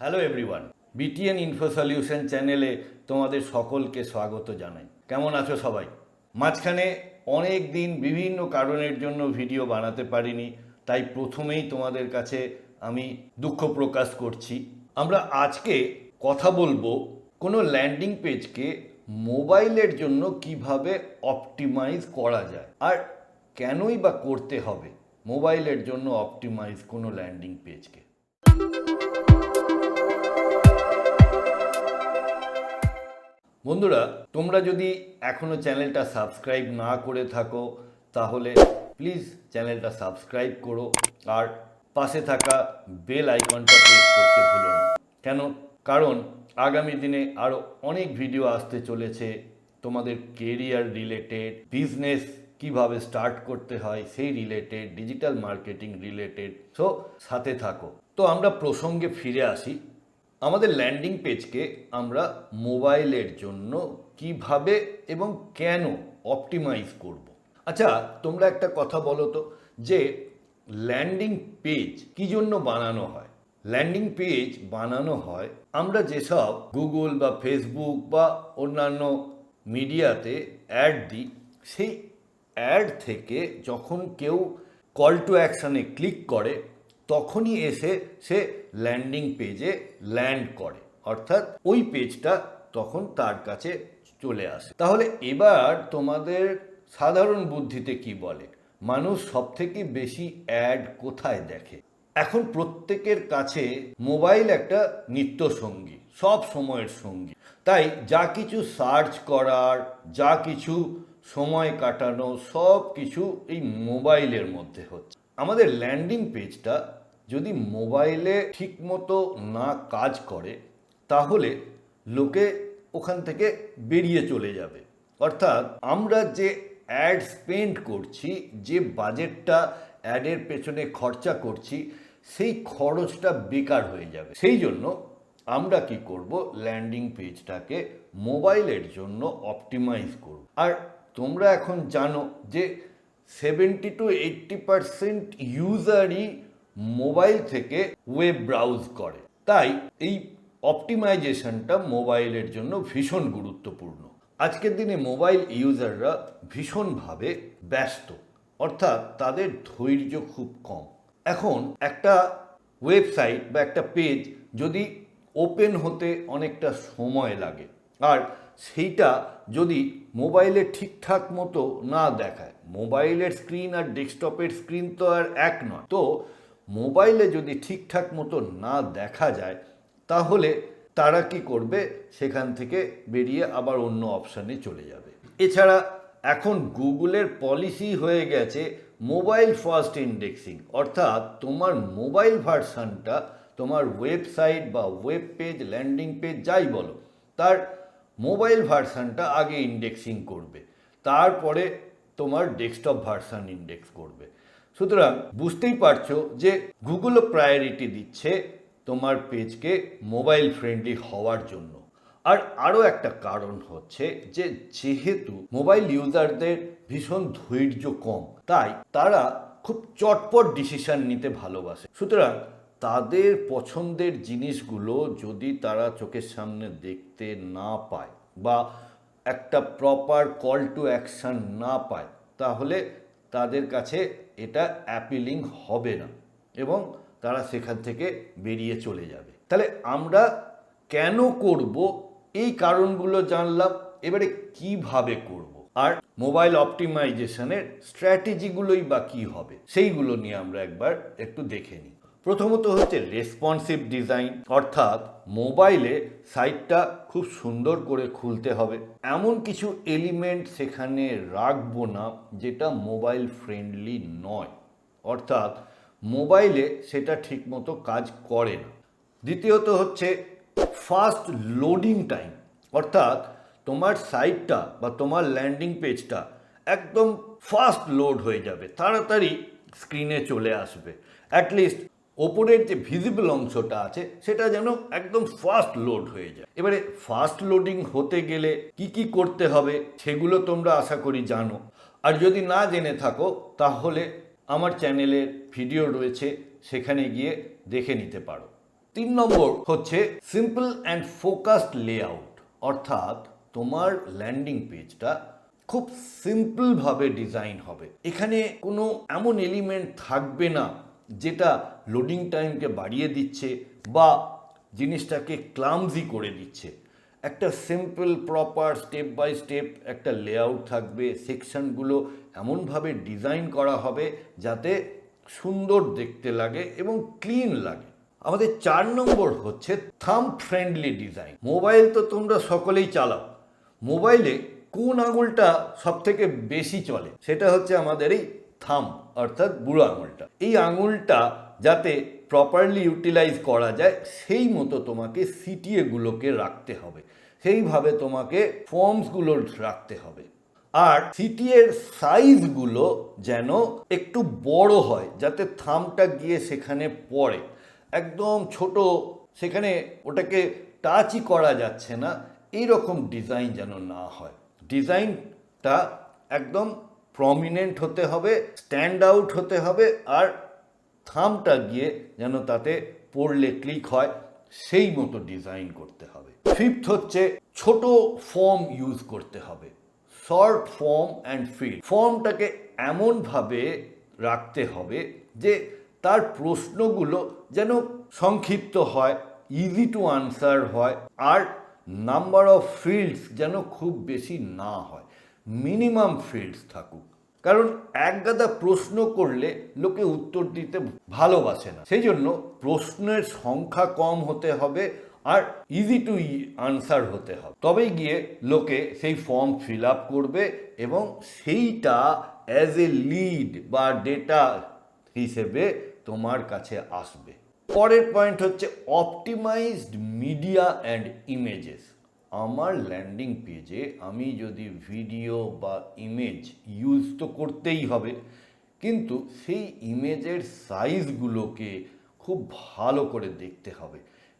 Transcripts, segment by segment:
Hello everyone BTN info solution চ্যানেলে তোমাদের সকলকে স্বাগত জানাই। কেমন আছো সবাই? মাঝখানে অনেক দিন বিভিন্ন কারণের জন্য ভিডিও বানাতে পারিনি, তাই প্রথমেই তোমাদের কাছে আমি দুঃখ প্রকাশ করছি। আমরা আজকে কথা বলব কোনো ল্যান্ডিং পেজকে মোবাইলের জন্য কীভাবে অপটিমাইজ করা যায়, আর কেনই বা করতে হবে মোবাইলের জন্য অপটিমাইজ কোনো ল্যান্ডিং পেজকে বন্ধুরা, তোমরা যদি এখনও চ্যানেলটা সাবস্ক্রাইব না করে থাকো, তাহলে প্লিজ চ্যানেলটা সাবস্ক্রাইব করো আর পাশে থাকা বেল আইকনটা প্রেস করতে ভুলো না। কেন? কারণ আগামী দিনে আরও অনেক ভিডিও আসতে চলেছে তোমাদের কেরিয়ার রিলেটেড, বিজনেস কীভাবে স্টার্ট করতে হয় সেই related, digital marketing related. So, সাথে থাকো। তো আমরা প্রসঙ্গে ফিরে আসি। আমাদের ল্যান্ডিং পেজকে আমরা মোবাইলের জন্য কীভাবে এবং কেন অপটিমাইজ করব। আচ্ছা তোমরা একটা কথা বলো তো, যে ল্যান্ডিং পেজ কি জন্য বানানো হয় ল্যান্ডিং পেজ বানানো হয়, আমরা যেসব গুগল বা ফেসবুক বা অন্যান্য মিডিয়াতে অ্যাড দিই, সেই অ্যাড থেকে যখন কেউ কল টু অ্যাকশানে ক্লিক করে তখনই এসে সে ল্যান্ডিং পেজে ল্যান্ড করে। অর্থাৎ ওই পেজটা তখন তার কাছে চলে আসে। তাহলে এবার তোমাদের সাধারণ বুদ্ধিতে কি বলে? মানুষ সব থেকে বেশি অ্যাড কোথায় দেখে? এখন প্রত্যেকের কাছে মোবাইল একটা নিত্য সঙ্গী সব সময়ের সঙ্গী। তাই যা কিছু সার্চ করার, যা কিছু সময় কাটানো সব কিছু এই মোবাইলের মধ্যে হচ্ছে। আমাদের ল্যান্ডিং পেজটা যদি মোবাইলে ঠিকমতো না কাজ করে, তাহলে লোকে ওখান থেকে বেরিয়ে চলে যাবে। অর্থাৎ আমরা যে অ্যাড স্পেন্ড করছি, যে বাজেটটা অ্যাডের পেছনে খরচা করছি, সেই খরচটা বেকার হয়ে যাবে। সেই জন্য আমরা কি করব ল্যান্ডিং পেজটাকে মোবাইলের জন্য অপটিমাইজ করব। আর তোমরা এখন জানো যে সেভেন্টি টু এইট্টি পারসেন্ট ইউজারই মোবাইল থেকে ওয়েব ব্রাউজ করে। তাই এই অপটিমাইজেশনটা মোবাইলের জন্য ভীষণ গুরুত্বপূর্ণ। আজকের দিনে মোবাইল ইউজাররা ভীষণভাবে ব্যস্ত, অর্থাৎ তাদের ধৈর্য খুব কম। এখন একটা ওয়েবসাইট বা একটা পেজ যদি ওপেন হতে অনেকটা সময় লাগে, আর সেইটা যদি মোবাইলে ঠিকঠাক মতো না দেখায়, মোবাইলের স্ক্রিন আর ডেস্কটপের স্ক্রিন তো আর এক নয়, তো মোবাইলে যদি ঠিকঠাক মতো না দেখা যায়, তাহলে তারা কি করবে? সেখান থেকে বেরিয়ে আবার অন্য অপশানে চলে যাবে। এছাড়া এখন গুগলের পলিসি হয়ে গেছে মোবাইল ফার্স্ট ইন্ডেক্সিং। অর্থাৎ তোমার মোবাইল ভার্সানটা তোমার ওয়েবসাইট বা ওয়েব পেজ, ল্যান্ডিং পেজ, যাই বলো, তার মোবাইল ভার্সানটা আগে ইন্ডেক্সিং করবে। তারপরে তোমার ডেস্কটপ ভার্সান ইন্ডেক্স করবে। সুতরাং বুঝতেই পারছ যে গুগলও প্রায়োরিটি দিচ্ছে তোমার পেজকে মোবাইল ফ্রেন্ডলি হওয়ার জন্য। আর আরও একটা কারণ হচ্ছে যে যেহেতু মোবাইল ইউজারদের ভীষণ ধৈর্য কম, তাই তারা খুব চটপট ডিসিশন নিতে ভালোবাসে। সুতরাং তাদের পছন্দের জিনিসগুলো যদি তারা চোখের সামনে দেখতে না পায় বা একটা প্রপার কল টু অ্যাকশান না পায়, তাহলে তাদের কাছে এটা অ্যাপিলিং হবে না এবং তারা সেখান থেকে বেরিয়ে চলে যাবে। তাহলে আমরা কেন করব? এই কারণগুলো জানলাম, এবারে কীভাবে করব? আর মোবাইল অপটিমাইজেশনের স্ট্র্যাটেজিগুলোই বা কী হবে? সেইগুলো নিয়ে আমরা একবার একটু দেখে নিই। প্রথমত হচ্ছে রেসপন্সিভ ডিজাইন অর্থাৎ মোবাইলে সাইটটা খুব সুন্দর করে খুলতে হবে। এমন কিছু এলিমেন্ট সেখানে রাখব না যেটা মোবাইল ফ্রেন্ডলি নয়। অর্থাৎ মোবাইলে সেটা ঠিকমতো কাজ করে না। দ্বিতীয়ত হচ্ছে ফাস্ট লোডিং টাইম অর্থাৎ তোমার সাইটটা বা তোমার ল্যান্ডিং পেজটা একদম ফাস্ট লোড হয়ে যাবে, তাড়াতাড়ি স্ক্রিনে চলে আসবে। অ্যাটলিস্ট ওপরের যে ভিজিবল অংশটা আছে, সেটা যেন একদম ফাস্ট লোড হয়ে যায়। এবারে ফাস্ট লোডিং হতে গেলে কি কি করতে হবে, সেগুলো তোমরা আশা করি জানো। আর যদি না জেনে থাকো, তাহলে আমার চ্যানেলের ভিডিও রয়েছে, সেখানে গিয়ে দেখে নিতে পারো। তিন নম্বর হচ্ছে সিম্পল অ্যান্ড ফোকাসড লেআউট অর্থাৎ তোমার ল্যান্ডিং পেজটা খুব সিম্পলভাবে ডিজাইন হবে। এখানে কোনো এমন এলিমেন্ট থাকবে না যেটা লোডিং টাইমকে বাড়িয়ে দিচ্ছে বা জিনিসটাকে ক্লামজি করে দিচ্ছে। একটা simple proper step by step একটা লেআউট থাকবে সেকশনগুলো এমনভাবে ডিজাইন করা হবে যাতে সুন্দর দেখতে লাগে এবং ক্লিন লাগে। আমাদের চার নম্বর হচ্ছে থাম ফ্রেন্ডলি ডিজাইন মোবাইল তো তোমরা সকলেই চালাও। মোবাইলে কোন আঙুলটা সব থেকে বেশি চলে? সেটা হচ্ছে আমাদের এই থাম অর্থাৎ বুড়ো আঙুলটা। এই আঙুলটা যাতে প্রপারলি ইউটিলাইজ করা যায়, সেই মতো তোমাকে সিটিএগুলোকে রাখতে হবে। সেইভাবে তোমাকে ফর্মসগুলো রাখতে হবে। আর সিটিএর সাইজগুলো যেন একটু বড় হয়, যাতে থামটা গিয়ে সেখানে পড়ে। একদম ছোট, সেখানে ওটাকে টাচই করা যাচ্ছে না। এইরকম ডিজাইন যেন না হয়। ডিজাইনটা একদম প্রমিনেন্ট হতে হবে স্ট্যান্ড আউট হতে হবে, আর থামটা গিয়ে যেন তাতে পড়লে ক্লিক হয়, সেই মতো ডিজাইন করতে হবে। ফিফথ হচ্ছে ছোট ফর্ম ইউজ করতে হবে শর্ট ফর্ম অ্যান্ড ফিল ফর্মটাকে এমনভাবে রাখতে হবে যে তার প্রশ্নগুলো যেন সংক্ষিপ্ত হয় ইজি টু আনসার হয়, আর নাম্বার অফ ফিল্ডস যেন খুব বেশি না হয়। মিনিমাম ফিল্ডস থাকুক। কারণ এক গাদা প্রশ্ন করলে লোকে উত্তর দিতে ভালোবাসে না। সেই জন্য প্রশ্নের সংখ্যা কম হতে হবে আর ইজি টু আনসার হতে হবে। তবে গিয়ে লোকে সেই ফর্ম ফিল আপ করবে এবং সেইটা অ্যাজ এ লিড বা ডেটা হিসেবে তোমার কাছে আসবে। পরের পয়েন্ট হচ্ছে অপটিমাইজড মিডিয়া অ্যান্ড ইমেজেস আমার ল্যান্ডিং পেজে আমি যদি ভিডিও বা ইমেজ ইউজ তো করতেই হবে, কিন্তু সেই ইমেজের সাইজগুলোকে খুব ভালো করে দেখতে হবে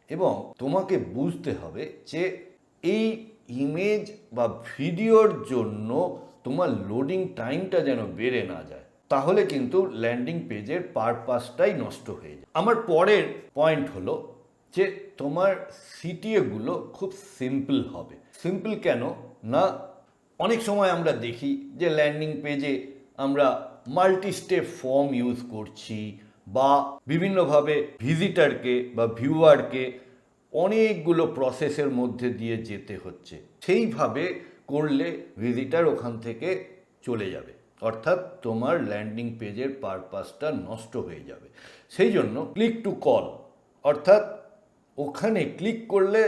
এবং তোমাকে বুঝতে হবে যে এই ইমেজ বা ভিডিওর জন্য তোমার লোডিং টাইমটা যেন বেড়ে না যায়, তাহলে কিন্তু ল্যান্ডিং পেজের পারপাসটাই নষ্ট হয়ে যায়। আমার পরের পয়েন্ট হলো যে তোমার সিটিএগুলো খুব সিম্পল হবে। সিম্পল কেন? না, অনেক সময় আমরা দেখি যে ল্যান্ডিং পেজে আমরা মাল্টি স্টেপ ফর্ম ইউজ করছি বা বিভিন্নভাবে ভিজিটারকে বা ভিউয়ারকে অনেকগুলো প্রসেসের মধ্যে দিয়ে যেতে হচ্ছে। সেইভাবে করলে ভিজিটার ওখান থেকে চলে যাবে। অর্থাৎ তোমার ল্যান্ডিং পেজের পারপাসটা নষ্ট হয়ে যাবে। সেই জন্য ক্লিক টু কল অর্থাৎ ওখানে ক্লিক করলে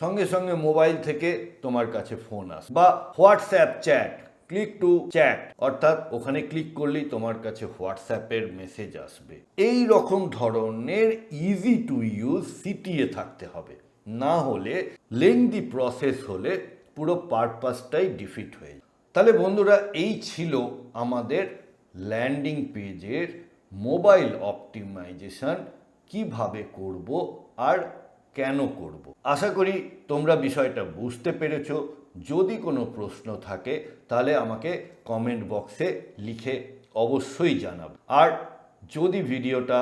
সঙ্গে সঙ্গে মোবাইল থেকে তোমার কাছে ফোন আস বা WhatsApp chat, click to chat, অর্থাৎ ওখানে ক্লিক করলেই তোমার কাছে হোয়াটসঅ্যাপের মেসেজ আসবে। এই রকম ধরনের ইজি টু ইউজ সিটিএ থাকতে হবে। না হলে লেংদি প্রসেস হলে পুরো পারপাসটাই ডিফিট হয়ে যায়। তাহলে বন্ধুরা, এই ছিল আমাদের ল্যান্ডিং পেজের মোবাইল অপটিমাইজেশন কীভাবে করব আর কেন করব? আশা করি তোমরা বিষয়টা বুঝতে পেরেছ। যদি কোনো প্রশ্ন থাকে, তাহলে আমাকে কমেন্ট বক্সে লিখে অবশ্যই জানাবে। আর যদি ভিডিওটা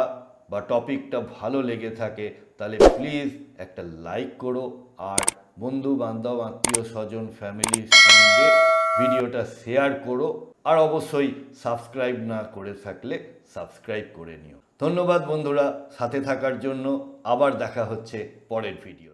বা টপিকটা ভালো লেগে থাকে, তাহলে প্লিজ একটা লাইক করো। আর বন্ধু বান্ধব আত্মীয় স্বজন ফ্যামিলির সঙ্গে ভিডিওটা শেয়ার করো। আর অবশ্যই সাবস্ক্রাইব না করে থাকলে সাবস্ক্রাইব করে নিও। ধন্যবাদ বন্ধুরা সাথে থাকার জন্য আবার দেখা হচ্ছে পরের ভিডিও